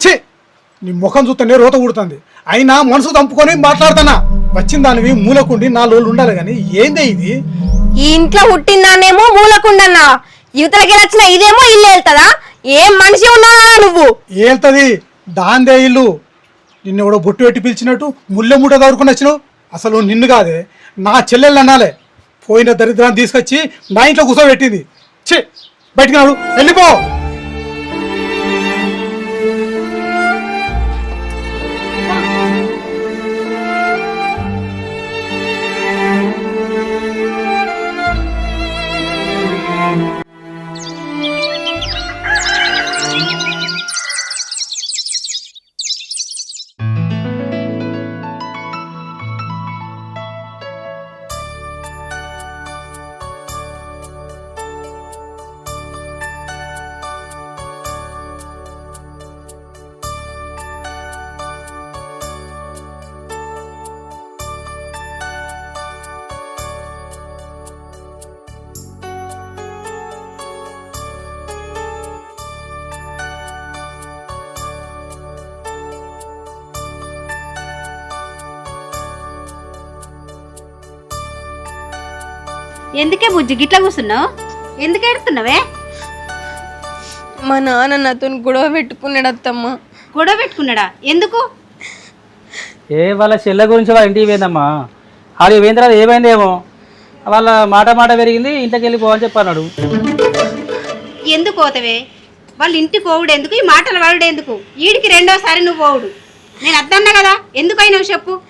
ఛీ! నీ ముఖం చూస్తేనే రోత కుడుతుంది అయినా మనసు తంపుకొని మాట్లాడుతానా వచ్చిన దానివి మూలకుండి నా లోళ్ళు ఉండాలి కానీ ఏందే ఇది? ఈ ఇంట్లో పుట్టిందానేమో మూలకుండన్నా. యువతలకి వచ్చిన ఇదేమో ఇల్లు వెళ్తుందా ఏం మనిషి ఉన్నావా నువ్వు? ఏల్తది దాందే ఇల్లు. నిన్ను ఎవడో బొట్టు పెట్టి పిలిచినట్టు ముల్లె మూట దొరుకుని వచ్చినావు అసలు నిన్ను కాదే. నా చెల్లెళ్ళు అనాలే. పోయిన దరిద్రాన్ని తీసుకొచ్చి నా ఇంట్లో కూర్చోబెట్టింది ఛీ! బయటికి నాడు వెళ్ళిపో! ఎందుకే బుజ్జి గిట్ల కూర్చున్నావు? ఎందుకు ఏడుస్తున్నావే? మా నాన్న నాతో గొడవ పెట్టుకున్నాడు అత్తమ్మ. గొడవ పెట్టుకున్నాడా? ఎందుకు? ఏ వాళ్ళ చెల్లె గురించి వాళ్ళ ఇంటికి పోయిందమ్మా. ఆడికి పోయిన తర్వాత ఏమైందేమో? వాళ్ళ మాట మాట పెరిగింది ఇంట్లోకి వెళ్ళి పోవని చెప్పన్నాడు. ఎందుకు పోతవే? వాళ్ళ ఇంటికి పోవుడు ఎందుకు? ఈ మాటలు వాడు ఎందుకు? ఈడికి రెండోసారి నువ్వు పోవుడు. నేను అద్దన్నా కదా? ఎందుకు అయినావు చెప్పు?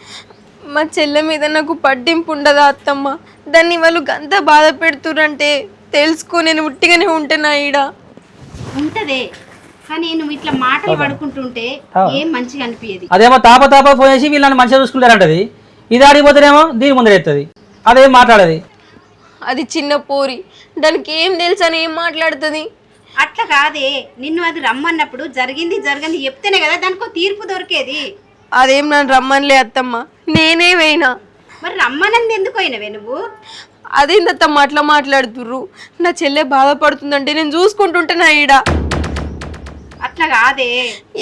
మా చెల్లె మీద నాకు పట్టింపు ఉండదా అత్తమ్మ? దాన్ని వాళ్ళు గంత బాధ పెడుతురంటే తెలుసుకో నేను ఉట్టిగానే ఉంటేనా ఈడ? ఉంటదే కానీ నువ్వు ఇట్లా మాటలు పడుకుంటుంటే ఏం మంచిగా అనిపించేది అదేమో తాప తాప పోయేసి వీళ్ళని మంచిగా చూసుకుంటారంటది. ఇది ఆడిపోతేనేమో దీని ముందర ఎత్తది. అదేం మాట్లాడది? అది చిన్న పోరి. దానికి ఏం తెలుసు అని ఏం మాట్లాడుతుంది? అట్లా కాదే నిన్ను అది రమ్మన్నప్పుడు జరిగింది జరగంది చెప్తేనే కదా దానికి తీర్పు దొరికేది. అదేం నన్ను రమ్మనిలే అత్తమ్మ. నేనే వేయినా. మరి రమ్మనంది ఎందుకు అయినవే నువ్వు? అదేందత్తమ్మ అట్లా మాట్లాడుతుర్రు. నా చెల్లె బాధపడుతుందంటే నేను చూసుకుంటుంటే నా ఈడ? అట్లా కాదే.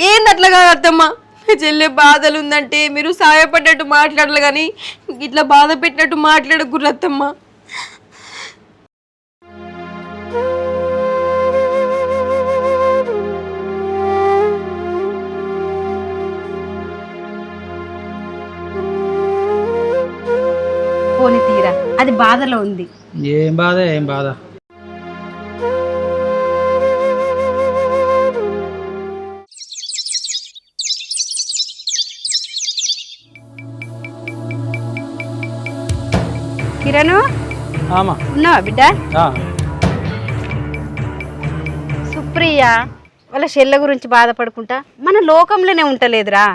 ఏంది అట్లా కాదు అత్తమ్మ. నా చెల్లె బాధలు ఉందంటే మీరు సాయపడ్డట్టు మాట్లాడాలి కానీ ఇట్లా బాధ పెట్టినట్టు మాట్లాడకూడదు అత్తమ్మ. పోని తీరా. అది బాధలో ఉంది. ఏం బాధ ఏం బాధ? కిరణు? ఆమా. ఉన్నావా బిడ్డ? సుప్రియ వాళ్ళ చెల్ల గురించి బాధపడుకుంటా. మన లోకంలోనే ఉంటలేదురా.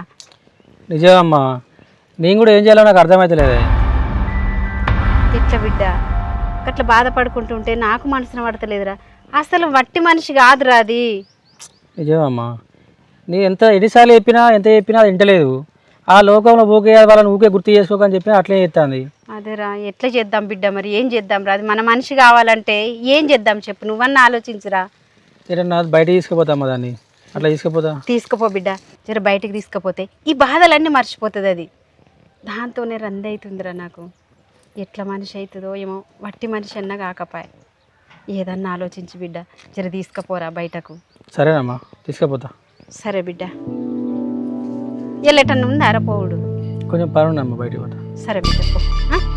నిజమమ్మా. నేను కూడా ఏం చేయాలో నాకు అర్థమవుతలేదే ఎట్లా బిడ్డ. అట్లా బాధపడుకుంటుంటే నాకు మనసున పడతలేదురా. అసలు వట్టి మనిషి కాదురా అది. నిజమమ్మా నీ ఎంత ఎన్నిసార్లు చెప్పినా ఎంత చెప్పినా అది వింటలేదు. ఆ లోకంలో ఊకే వాళ్ళని ఊకే గుర్తు చేసుకోకని చెప్పినా అట్లే చెప్తాంది అదేరా ఎట్లా చేద్దాం బిడ్డ మరి? ఏం చేద్దాం రా అది మన మనిషి కావాలంటే ఏం చేద్దాం చెప్పు? నువ్వన్నా ఆలోచించురా. సరే నా బయట తీసుకుపోతామ్మా దాన్ని. అట్లా తీసుకుపోతా. తీసుకుపో బిడ్డ. జర బయటికి తీసుకుపోతే. ఈ బాధలన్నీ మర్చిపోతుంది అది. దాంతోనే రంది అవుతుందిరా నాకు. ఎట్లా మనిషి అవుతుందో ఏమో వట్టి మనిషి అన్నా కాకపాయ. ఏదన్నా ఆలోచించి బిడ్డ జర తీసుకుపోరా బయటకు. సరేనమ్మా తీసుకుపోతా. సరే బిడ్డ. ఎల్లటన్నా ఉంది? అరపోవుడు కొంచెం పని ఉందమ్మా బయటికి పోతా. సరే బిడ్డ పో.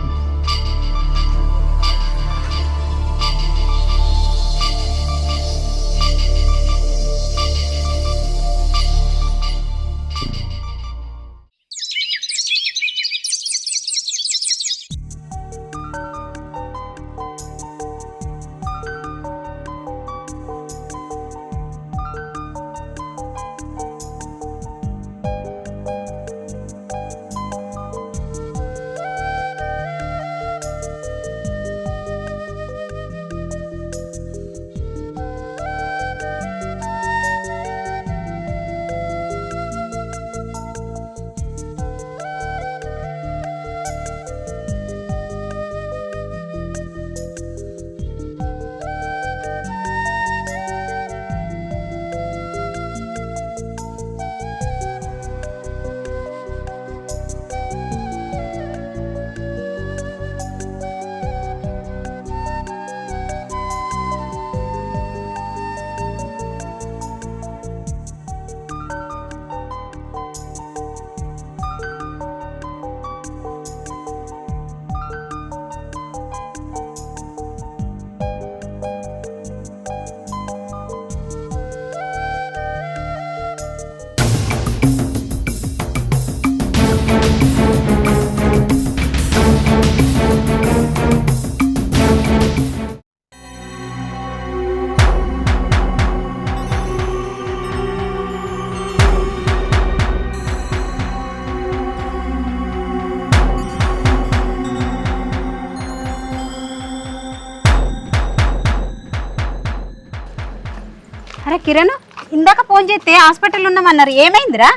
కిరణ్ ఇందాక ఫోన్ చేస్తే హాస్పిటల్ ఉన్నామన్నారు. ఏమైందిరా?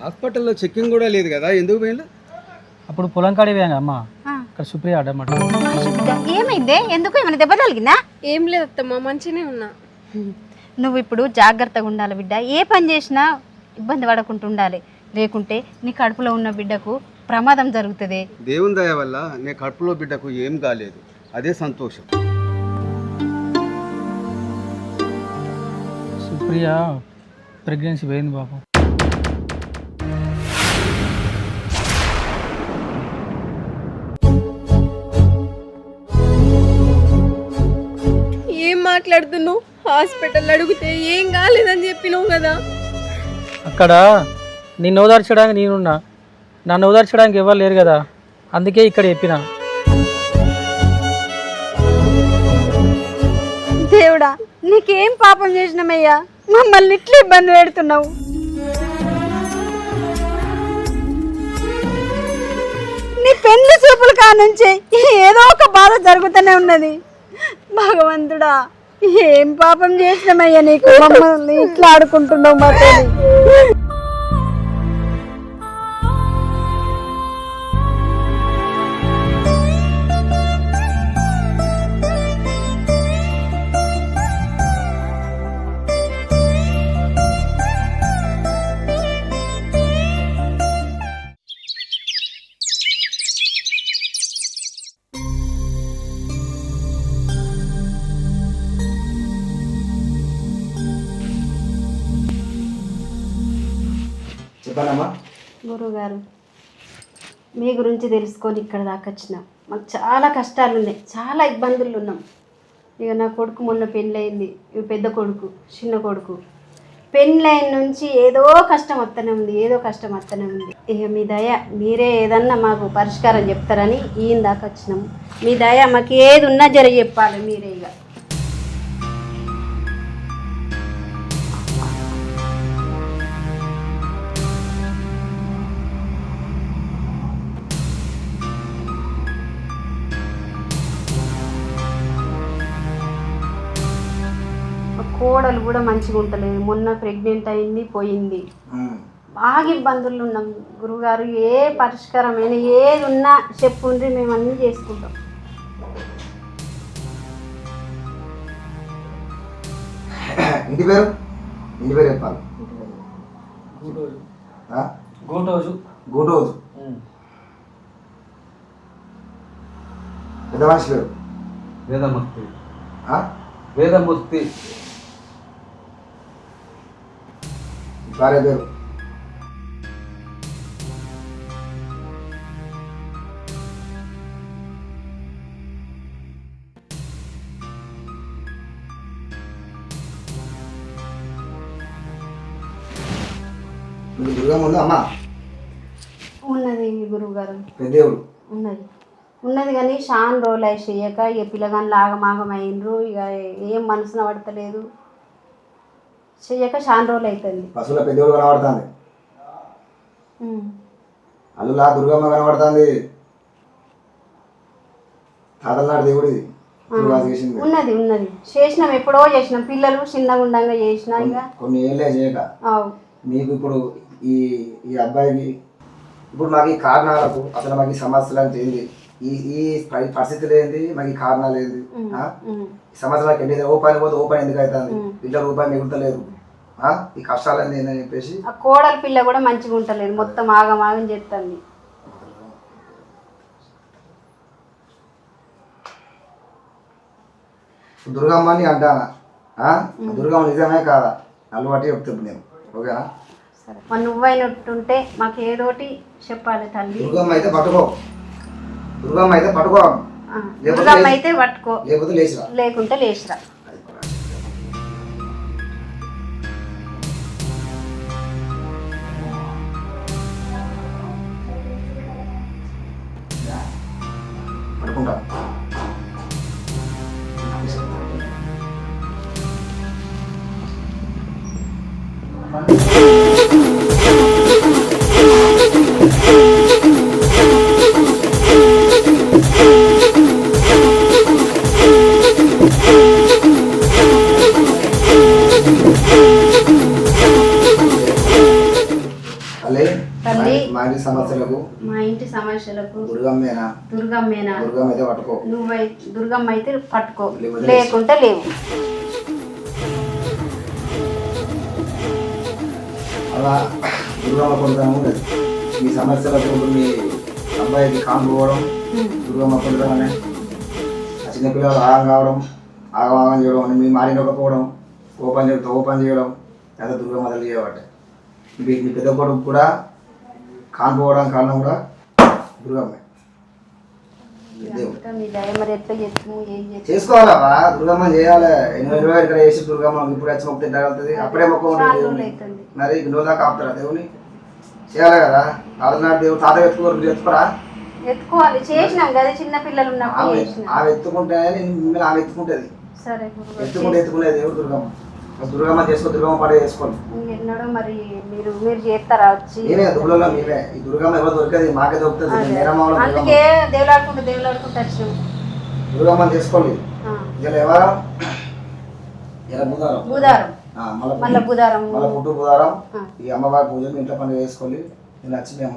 హాస్పిటల్లో చెక్కింగ్ కూడా లేదు కదా ఎందుకు పోయిండు అప్పుడు పొలం కాడి పోయాం అమ్మ. ఆ. అక్కడ సుప్రియ అడ్డమాట ఏమైందే? ఎందుకు? ఏమైనా దెబ్బ తగిలిందా? ఏం లేదు అత్తమ్మ మంచిగానే ఉన్నా. నువ్వు ఇప్పుడు జాగ్రత్తగా ఉండాలి బిడ్డ. ఏ పని చేసినా ఇబ్బంది పడకుండా ఉండాలి. లేకుంటే నీ కడుపులో ఉన్న బిడ్డకు ప్రమాదం జరుగుతుంది. దేవుని దయ వల్ల నీ కడుపులో బిడ్డకు ఏం కాలేదు. అదే సంతోషం. సుప్రియ ప్రెగ్నెన్సీ పోయింది బాబు ఏం మాట్లాడుతున్నావు? హాస్పిటల్ అడిగితే ఏం కాలేదని చెప్పినావు కదా. అక్కడ నిన్ను ఓదార్చడానికి నేనున్నా. నన్ను ఓదార్చడానికి ఎవరు లేరు కదా. అందుకే ఇక్కడ చెప్పిన. దేవుడా నీకేం పాపం చేసినామయ్యా? మమ్మల్ని ఇట్లా ఇబ్బంది పెడుతున్నావు. నీ పెళ్ళి చూపుల కానుంచి ఏదో ఒక బాధ జరుగుతూనే ఉన్నది. భగవంతుడా ఏం పాపం చేసినామయ్యా నీకు? మమ్మల్ని ఇట్లా ఆడుకుంటున్నావు మా చెప్పానమ్మా గురువుగారు మీ గురించి తెలుసుకొని ఇక్కడ దాకా వచ్చినాం. మాకు చాలా కష్టాలు ఉన్నాయి చాలా ఇబ్బందులు ఉన్నాం. ఇక నా కొడుకు మొన్న పెళ్ళయింది ఇవి పెద్ద కొడుకు చిన్న కొడుకు. పెళ్ళైన నుంచి ఏదో కష్టం వస్తూనే ఉంది ఏదో కష్టం వస్తూనే ఉంది. ఇక మీ దయ మీరే ఏదన్నా మాకు పరిష్కారం చెప్తారని ఈయన దాకా వచ్చినాము మీ దయ మాకు ఏది ఉన్నా జర చెప్పాలి మీరే ఇక కోడలు కూడా మంచిగా ఉంటలేదు మొన్న ప్రెగ్నెంట్ అయింది పోయింది. బాగా ఇబ్బందులు ఉన్నాం. గురుగారు ఏ పరిష్కారమైన ఏది ఉన్నా చెప్పుండ్రి మేము అన్నీ చేసుకుంటాం. ఇంటి పేరు? ఇంటి పేరు చెప్పాలి? గోటోజు. పెద్ద మనిషి పేరు? వేదమూర్తి? వేదమూర్తి. భార్య పేరు. మీకు దుర్గమ్మ ఉందా అమ్మా? ఉన్నది గురువుగారు. ఉన్నది. ఉన్నది కానీ షాన్ రోజులు అయి చెయ్యక ఇక పిల్లగాని లాగమాగం అయినరు ఇక ఏం మనసున పడతలేదు. చెయ్యక షాన్ రోజులు అవుతుంది పశువుల పెద్దవుడు కనబడుతుంది. అల్లులా దుర్గమ్మ కనబడుతుంది. తాతల నాడు దేవుడిది ఉన్నది ఉన్నది. చేసినాం ఎప్పుడో చేసినాం. పిల్లలు చిన్నగా ఉండంగా చేసినా ఇక. కొన్ని ఏళ్ళే చేయక. మీకు ఇప్పుడు ఈ ఈ అబ్బాయికి ఇప్పుడు మాకు ఈ కారణాలకు అసలు మాకు ఈ సమస్యలు అంటే ఏంది? ఈ ఈ పరి- పరిస్థితులు ఏంది మాకు ఈ కారణాలు ఏంది ఆ? ఉమ్. ఈ సమస్యలకు ఏంటి ఓ పని పోతే ఓ పని ఎందుకు అవుతుంది? పిల్లలు రూపాయి మిగులుతలేరు ఆ? ఈ కష్టాలు ఏంది అని చెప్పేసి. ఆ కోడల పిల్ల కూడా మంచిగా ఉంటలేదు మొత్తం ఆగం ఆగం చేస్తుంది. దుర్గమ్మని అంటానా? ఆ? దుర్గమ్మ నిజమే కాదా? అలవాటు చెప్తాను నేను ఓకేనా? సరే. మరి నువ్వైనట్టుంటే మాకు ఏదోటి చెప్పాలి తల్లి. దుర్గమ్మ అయితే పట్టుకో. దుర్గమ్మ అయితే పట్టుకో. లేకపోతే లేకుంటే లేచిరా. ఇంటి సమస్యలకు మా ఇంటి సమస్యలకు దుర్గమ్మేనా? దుర్గమ్మేనా? దుర్గమ్మ అయితే పట్టుకో. నువ్వై దుర్గమ్మ అయితే పట్టుకో లేకుంటే లేవు. అలా దుర్గమ్మ కొడుతాము. మీ సమస్యలకు మీ అబ్బాయికి కాంపు పోవడం దుర్గమ్మ కొడతాం అనే ఆ చిన్నపిల్లలు ఆగం కావడం ఆగం ఆగం చేయడం అని మీ మారినకపోవడం ఓపెన్ చేయడం ఓపెన్ చేయడం లేదా దుర్గమ్మ తల్లి చేయబట్టే. మీ పెద్ద కొడుకు కూడా కాంపు పోవడానికి కారణం కూడా దుర్గమ్మే. చేసుకోవాలా దుర్గమ్మ చేయాలి. ఎనిమిది రోజులు ఇక్కడ వేసి దుర్గమ్మ ఇప్పుడు వచ్చి మొక్కితే తగలుతుంది అప్పుడే మొక్క మరి ఇన్ని దాకా ఆపుతారా దేవుని? చేయాలి కదా. ఆదినాడు దేవుడు తాత ఎత్తుకోరు ఎత్తుకోరా ఎత్తుకోవాలి చేసినాం కదా చిన్న పిల్లలు ఉన్నప్పుడు ఆమె ఎత్తుకుంటే ఆమె ఎత్తుకుంటుంది. ఎత్తుకుంటే ఎత్తుకునే దేవుడు దుర్గమ్మ. దుర్గమ్మ చేసుకో దుర్గమ్మ పడే చేసుకోండి ఎన్నడో మరి మీరు మీరు చేస్తారా వచ్చి? మేమే దుర్గంలో మేమే. ఈ దుర్గమ్మ ఎవరు దొరికేది మాకే దొరుకుతుంది. దుర్గమ్మ. అందుకే దేవులాడుకుంటూ దేవులాడుకుంటూ వచ్చినాం దుర్గమ్మ చేసుకోండి. ఇలా ఎవరు? ఇలా బుధారం బుధారం ఆ, మళ్ళా బుధారం మళ్ళీ పుట్టు బుధారం ఆ. ఈ అమ్మవారి పూజలు ఇంట్లో పని చేసుకోండి. నేను వచ్చి మేము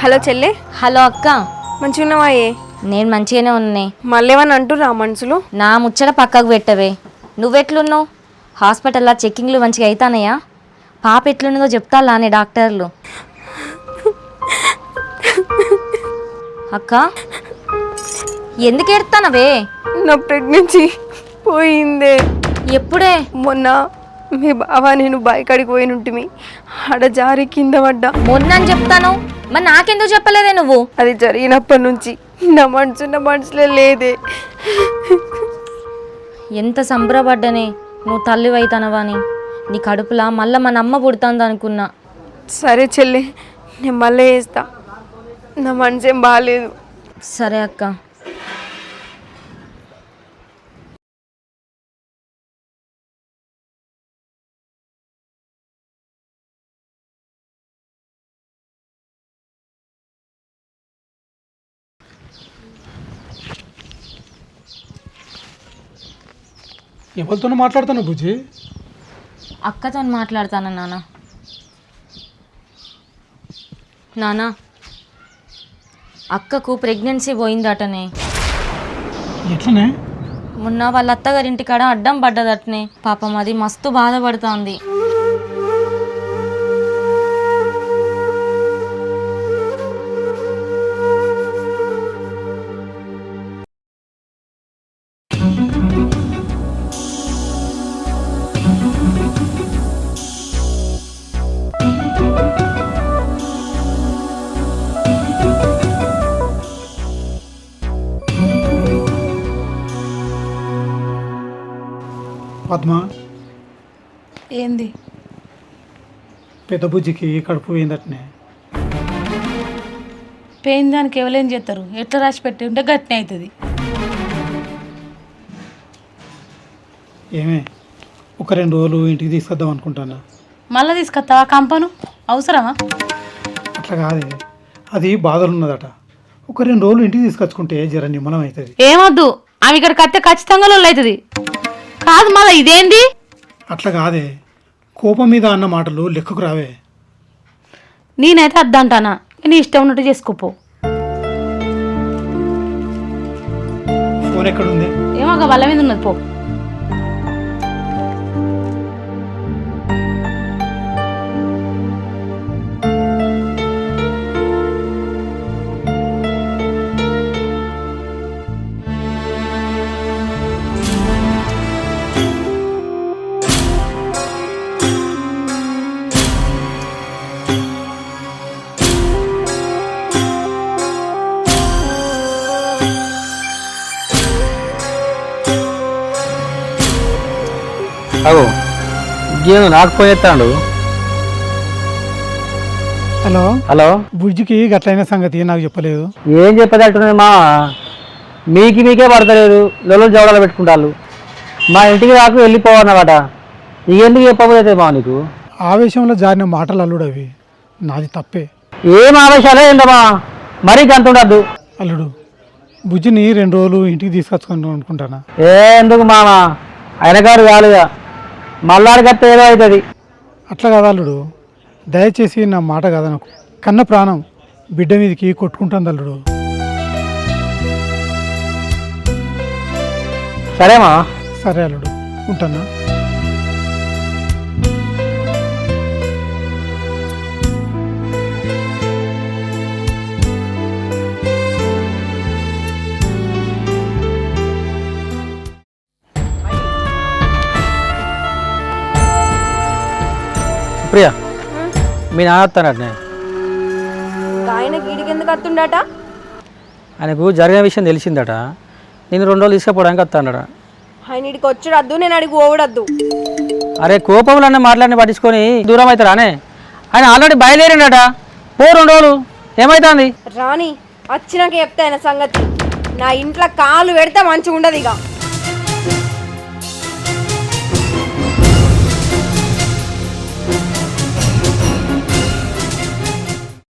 హలో చెల్లె. హలో అక్క. మంచిగా ఉన్నావా ఏ నేను మంచిగానే ఉన్నాయి మళ్ళీ ఏమని అంటుర్రా మనుషులు? నా ముచ్చట పక్కకు పెట్టవే. నువ్వెట్లున్నావు? హాస్పిటల్లో చెక్కింగ్లు మంచిగా అవుతానయ్యా పాప ఎట్లున్నదో చెప్తాలా అనే డాక్టర్లు? అక్క ఎందుకు ఎడతానవే నా ప్రెగ్నెన్సీ పోయిందే. ఎప్పుడే? మొన్న మీ బావ నేను బాయికాడికి పోయినుంటిమి. ఆడ జారి కింద పడ్డా. మొన్న అని చెప్తాను. మరి నాకెందుకు చెప్పలేదే నువ్వు? అది జరిగినప్పటి నుంచి నా మనసు నా మనసులో లేదే. ఎంత సంబరపడ్డనే నువ్వు తల్లి అవుతానవని నీ కడుపులా మళ్ళా మన అమ్మ పుడుతుంది అనుకున్నా. సరే చెల్లి నేను మళ్ళీ వేస్తా నా మనసు ఏం బాగాలేదు సరే అక్క. ఎవరితోనో మాట్లాడుతాను బుజ్జి. అక్కతో మాట్లాడతాను నాన్న నాన్న అక్కకు ప్రెగ్నెన్సీ పోయిందటనే. ఎట్లనే? మొన్న వాళ్ళ అత్తగారింటి కాడ అడ్డం పడ్డదటనే. పాపం అది మస్తు బాధపడుతోంది. పెద్ద బుజ్జికి కడుపు పోయిందటనే. పెయిన్ దానికి ఎవరేం చేస్తారు ఎట్లా రాసి పెట్టి ఉంటే గట్టిన అవుతుంది ఏమే ఒక రెండు రోజులు ఇంటికి తీసుకొద్దాం అనుకుంటానా? మళ్ళీ తీసుకొస్తావా కంపను? అవసరమా? అట్లా కాదే. అది బాధలు ఉన్నదట ఒక రెండు రోజులు ఇంటికి తీసుకొచ్చుకుంటే జర నిమ్మలం అవుతుంది ఏమొద్దు. ఆమె ఇక్కడికి వస్తే ఖచ్చితంగా లొల్లి అవుతుంది కాదు మళ్ళీ ఇదేంది? అట్లా కాదే. కోపం మీద అన్న మాటలు లెక్కకు రావే. నేనైతే అద్దంటానా? నీ ఇష్టం ఉన్నట్టు చేసుకోపో. ఫోన్ ఎక్కడుంది? ఏమో ఒక బల్ల మీద ఉన్నది పో. నాకు ఫోన్ హలో? హలో? బుజ్జికి గట్లైన సంగతి నాకు చెప్పలేదు. ఏం చెప్పదట్టున్నది మా? మీకి మీకే పడతలేదు. లొల్లు జవడాలు పెట్టుకుంటారు మా ఇంటికి రాకు వెళ్ళిపోవన్నమాట ఎందుకు చెప్పబోతే మా నీకు? ఆవేశంలో జారిన మాటలు అల్లుడు అవి నాది తప్పే. ఏం ఆవేశాలే ఏంటమ్మా మరీ గంత ఉండద్దు అల్లుడు బుజ్జిని రెండు రోజులు ఇంటికి తీసుకొచ్చుకుందాం అనుకుంటానా? ఏ ఎందుకు మామ? ఆయన గారు కాలుగా మళ్ళాడికత్తే ఏదో అవుతుంది. అట్లా కాదు అల్లుడు. దయచేసి నా మాట కాదనకు. కన్న ప్రాణం బిడ్డ మీదకి కొట్టుకుంటుంది అల్లుడు. సరేమా? సరే అల్లుడు. ఉంటానా? ప్రియా మీ నాన్న వస్తానట్నే ఆయన గీడికి ఎందుకు అత్తుండట ఆయనకు జరిగిన విషయం తెలిసిందట. నేను రెండు రోజులు తీసుకుపోవడానికి వస్తాడట ఆయన ఇడికి వచ్చుడద్దు నేను అడిగి పోవడద్దు. అరే కోపంలో అన్న మాట్లాడిని పట్టించుకొని దూరం అవుతారానే ఆయన ఆల్రెడీ బయలుదేరిండట. పో రెండు రోజులు. ఏమైతుంది? రాని వచ్చినాక చెప్తా ఆయన సంగతి. నా ఇంట్లో కాలు పెడితే మంచిగా ఉండదు ఇక.